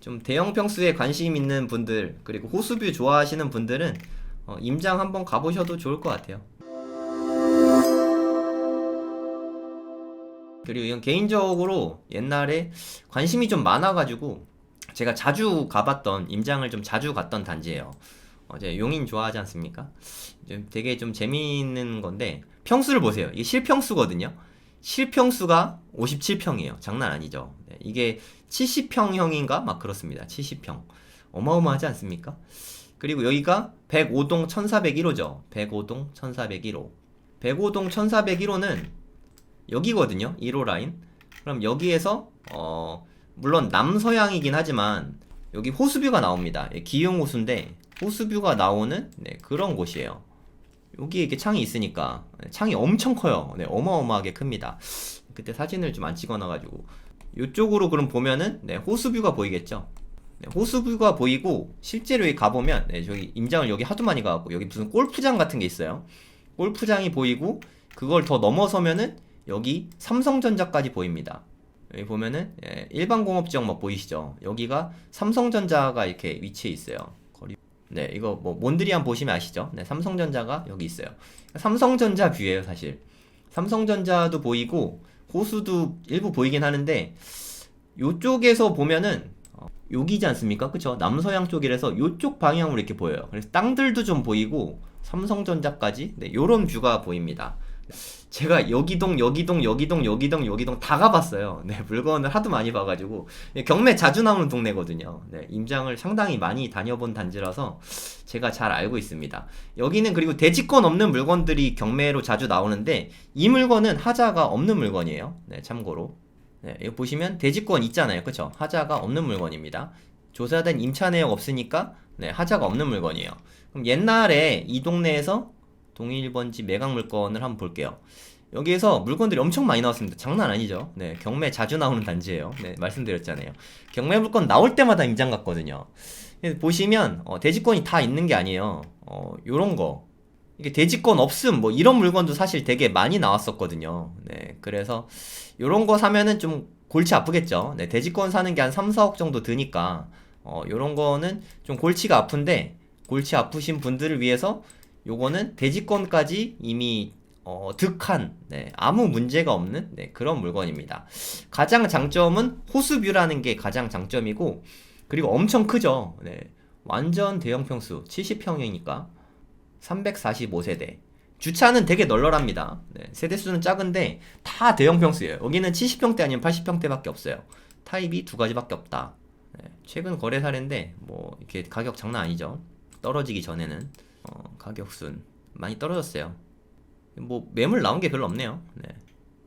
좀 대형 평수에 관심 있는 분들 그리고 호수뷰 좋아하시는 분들은 어, 임장 한번 가보셔도 좋을 것 같아요. 그리고 이건 개인적으로 옛날에 관심이 좀 많아가지고 제가 자주 가봤던 임장을 좀 자주 갔던 단지예요. 어제 용인 좋아하지 않습니까? 좀 되게 좀 재미있는 건데 평수를 보세요. 이게 실평수거든요. 실평수가 57평이에요. 장난 아니죠. 네, 이게 70평형인가? 막 그렇습니다. 70평. 어마어마하지 않습니까? 그리고 여기가 105동 1401호죠. 105동 1401호. 105동 1401호는 여기거든요. 1호 라인. 그럼 여기에서 어 물론 남서향이긴 하지만 여기 호수뷰가 나옵니다. 예, 기흥 호수인데 호수뷰가 나오는 네, 그런 곳이에요. 여기에 이렇게 창이 있으니까 네, 창이 엄청 커요. 네, 어마어마하게 큽니다. 그때 사진을 좀 안 찍어놔가지고 이쪽으로 그럼 보면은 네, 호수뷰가 보이겠죠. 네, 호수뷰가 보이고 실제로 여기 가보면 네, 저기 임장을 여기 하도 많이 가고 여기 무슨 골프장 같은 게 있어요. 골프장이 보이고 그걸 더 넘어서면은 여기 삼성전자까지 보입니다. 여기 보면은 예, 일반 공업 지역 막 보이시죠? 여기가 삼성전자가 이렇게 위치해 있어요. 네, 이거 뭐 몬드리안 보시면 아시죠? 네, 삼성전자가 여기 있어요. 삼성전자 뷰예요, 사실. 삼성전자도 보이고 호수도 일부 보이긴 하는데 요쪽에서 보면은 어, 여기지 않습니까? 그쵸? 남서양 쪽이라서 요쪽 방향으로 이렇게 보여요. 그래서 땅들도 좀 보이고 삼성전자까지 네, 요런 뷰가 보입니다. 제가 여기동, 여기동, 여기동, 여기동, 여기동 다 가봤어요. 네, 물건을 하도 많이 봐가지고 네, 경매 자주 나오는 동네거든요. 네, 임장을 상당히 많이 다녀본 단지라서 제가 잘 알고 있습니다. 여기는 그리고 대지권 없는 물건들이 경매로 자주 나오는데 이 물건은 하자가 없는 물건이에요. 네, 참고로. 네, 여기 보시면 대지권 있잖아요. 그쵸? 하자가 없는 물건입니다. 조사된 임차 내역 없으니까 네, 하자가 없는 물건이에요. 그럼 옛날에 이 동네에서 동일 번지 매각 물건을 한번 볼게요. 여기에서 물건들이 엄청 많이 나왔습니다. 장난 아니죠? 네, 경매 자주 나오는 단지예요. 네, 말씀드렸잖아요. 경매 물건 나올 때마다 임장. 그래서 보시면 어, 대지권이 다 있는 게 아니에요. 어, 요런 거. 이게 대지권 없음 뭐 이런 물건도 사실 되게 많이 나왔었거든요. 네, 그래서 요런 거 사면은 좀 골치 아프겠죠. 네, 대지권 사는 게 한 3, 4억 정도 드니까 어, 요런 거는 좀 골치가 아픈데 골치 아프신 분들을 위해서 요거는 대지권까지 이미 어, 득한 네, 아무 문제가 없는 네, 그런 물건입니다. 가장 장점은 호수뷰라는 게 가장 장점이고 그리고 엄청 크죠. 네, 완전 대형 평수 70평이니까 345세대. 주차는 되게 널널합니다. 네, 세대수는 작은데 다 대형 평수예요. 여기는 70평대 아니면 80평대밖에 없어요. 타입이 두 가지밖에 없다. 네, 최근 거래 사례인데 뭐 이렇게 가격 장난 아니죠. 떨어지기 전에는 어, 가격순 많이 떨어졌어요. 뭐 매물 나온 게 별로 없네요. 네.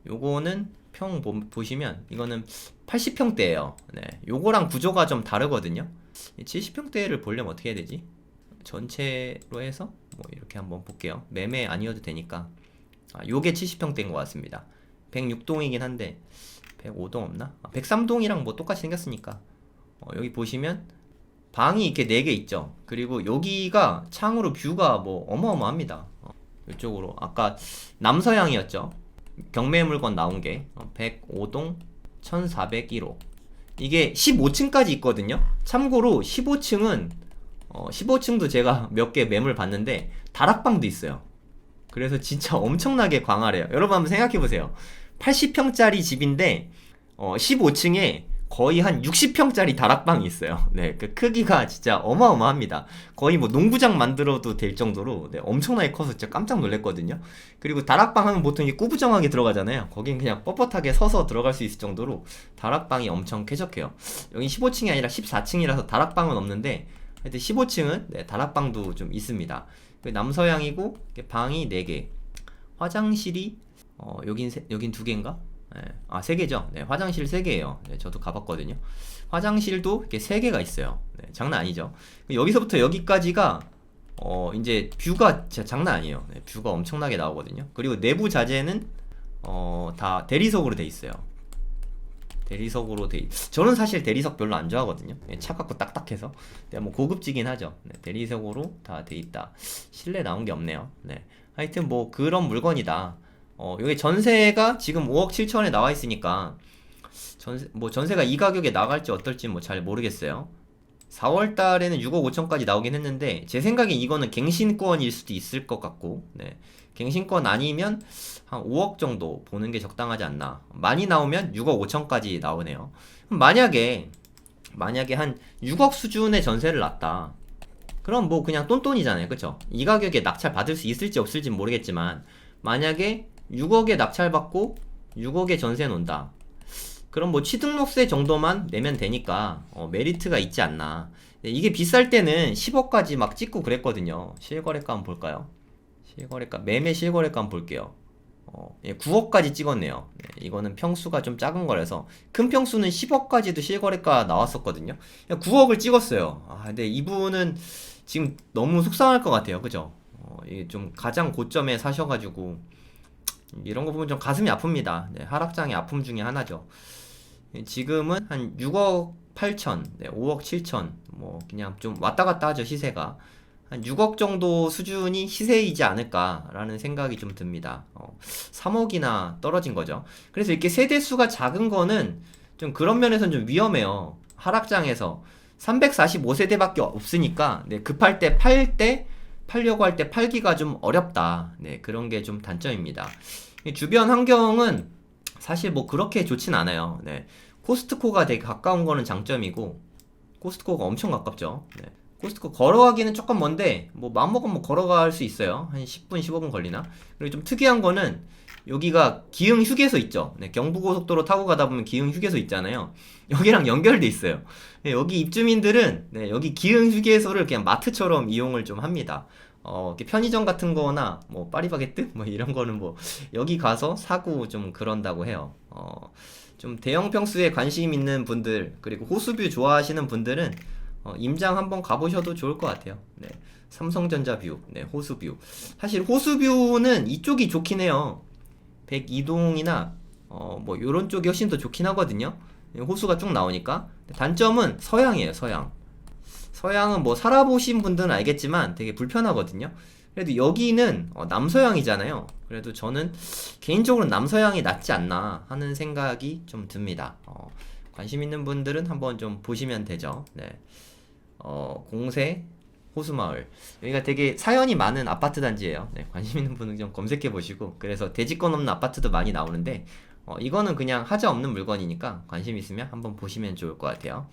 요거는 평 보, 보시면 이거는 80평대예요. 네. 요거랑 구조가 좀 다르거든요. 70평대를 보려면 어떻게 해야 되지? 전체로 해서 뭐 이렇게 한번 볼게요. 매매 아니어도 되니까. 아, 요게 70평대인 것 같습니다. 106동이긴 한데 105동 없나? 아, 103동이랑 뭐 똑같이 생겼으니까. 어, 여기 보시면 방이 이렇게 4개 있죠. 그리고 여기가 창으로 뷰가 뭐 어마어마합니다. 어, 이쪽으로 아까 남서향이었죠. 경매 물건 나온 게 어, 105동 1401호. 이게 15층까지 있거든요. 참고로 15층은 어, 15층도 제가 몇 개 매물 봤는데 다락방도 있어요. 그래서 진짜 엄청나게 광활해요. 여러분 한번 생각해 보세요. 80평짜리 집인데 어, 15층에 거의 한 60평짜리 다락방이 있어요. 네, 그 크기가 진짜 어마어마합니다. 거의 뭐 농구장 만들어도 될 정도로 네, 엄청나게 커서 진짜 깜짝 놀랐거든요. 그리고 다락방 하면 보통 이게 꾸부정하게 들어가잖아요. 거긴 그냥 뻣뻣하게 서서 들어갈 수 있을 정도로 다락방이 엄청 쾌적해요. 여기 15층이 아니라 14층이라서 다락방은 없는데 하여튼 15층은 네, 다락방도 좀 있습니다. 그 남서향이고 방이 4개. 화장실이 어, 여긴 세, 여긴 두 개인가? 네. 아, 세 개죠. 네, 화장실 세 개예요. 네, 저도 가봤거든요. 화장실도 이렇게 세 개가 있어요. 네, 장난 아니죠. 여기서부터 여기까지가 어, 이제 뷰가 진짜 장난 아니에요. 네, 뷰가 엄청나게 나오거든요. 그리고 내부 자재는 어, 다 대리석으로 돼 있어요. 대리석으로 돼. 있... 저는 사실 대리석 별로 안 좋아하거든요. 네, 차갑고 딱딱해서. 네, 뭐 고급지긴 하죠. 네, 대리석으로 다 돼 있다. 실내 나온 게 없네요. 네. 하여튼 뭐 그런 물건이다. 어, 여기 전세가 지금 5억 7천에 나와 있으니까 전세 뭐 전세가 이 가격에 나갈지 어떨지 뭐 잘 모르겠어요. 4월 달에는 6억 5천까지 나오긴 했는데 제 생각엔 이거는 갱신권일 수도 있을 것 같고 네. 갱신권 아니면 한 5억 정도 보는 게 적당하지 않나. 많이 나오면 6억 5천까지 나오네요. 만약에 만약에 한 6억 수준의 전세를 놨다. 그럼 뭐 그냥 똔똔이잖아요. 그쵸? 이 가격에 낙찰 받을 수 있을지 없을지 모르겠지만 만약에 6억에 낙찰 받고 6억에 전세 논다. 그럼 뭐 취등록세 정도만 내면 되니까 어, 메리트가 있지 않나. 네, 이게 비쌀 때는 10억까지 막 찍고 그랬거든요. 실거래가 한번 볼까요? 실거래가 매매 실거래가 한번 볼게요. 어, 예, 9억까지 찍었네요. 네, 이거는 평수가 좀 작은 거라서 큰 평수는 10억까지도 실거래가 나왔었거든요. 9억을 찍었어요. 아, 근데 이분은 지금 너무 속상할 것 같아요. 그죠? 어, 이게 좀 가장 고점에 사셔가지고 이런 거 보면 좀 가슴이 아픕니다. 네, 하락장의 아픔 중에 하나죠. 예, 지금은 한 6억 8천, 네, 5억 7천, 뭐 그냥 좀 왔다 갔다 하죠 시세가. 한 6억 정도 수준이 시세이지 않을까라는 생각이 좀 듭니다. 어, 3억이나 떨어진 거죠. 그래서 이렇게 세대 수가 작은 거는 좀 그런 면에서는 좀 위험해요. 하락장에서 345세대밖에 없으니까 네, 급할 때 팔 때 팔려고 할 때 팔기가 좀 어렵다. 네, 그런 게 좀 단점입니다. 이 주변 환경은 사실 뭐 그렇게 좋진 않아요. 네. 코스트코가 되게 가까운 거는 장점이고 코스트코가 엄청 가깝죠. 네. 코스트코 걸어가기는 조금 먼데 뭐 마음먹으면 걸어갈 수 있어요. 한 10분 15분 걸리나? 그리고 좀 특이한 거는 여기가 기흥 휴게소 있죠. 네, 경부고속도로 타고 가다 보면 기흥 휴게소 있잖아요. 여기랑 연결돼 있어요. 네, 여기 입주민들은 네, 여기 기흥 휴게소를 그냥 마트처럼 이용을 좀 합니다. 어, 편의점 같은 거나 뭐 파리바게뜨 뭐 이런 거는 뭐 여기 가서 사고 좀 그런다고 해요. 어, 좀 대형 평수에 관심 있는 분들 그리고 호수뷰 좋아하시는 분들은 어, 임장 한번 가보셔도 좋을 것 같아요. 네. 삼성전자 뷰, 네, 호수뷰. 사실 호수뷰는 이쪽이 좋긴 해요. 102동이나 어, 뭐 요런 쪽이 훨씬 더 좋긴 하거든요. 호수가 쭉 나오니까. 단점은 서양이에요, 서양. 서양은 뭐 살아보신 분들은 알겠지만 되게 불편하거든요. 그래도 여기는 어, 남서양이잖아요. 그래도 저는 개인적으로 남서양이 낫지 않나 하는 생각이 좀 듭니다. 어, 관심 있는 분들은 한번 좀 보시면 되죠. 네. 어, 공세 호수마을 여기가 되게 사연이 많은 아파트 단지예요. 네, 관심 있는 분은 좀 검색해 보시고 그래서 대지권 없는 아파트도 많이 나오는데 어, 이거는 그냥 하자 없는 물건이니까 관심 있으면 한번 보시면 좋을 것 같아요.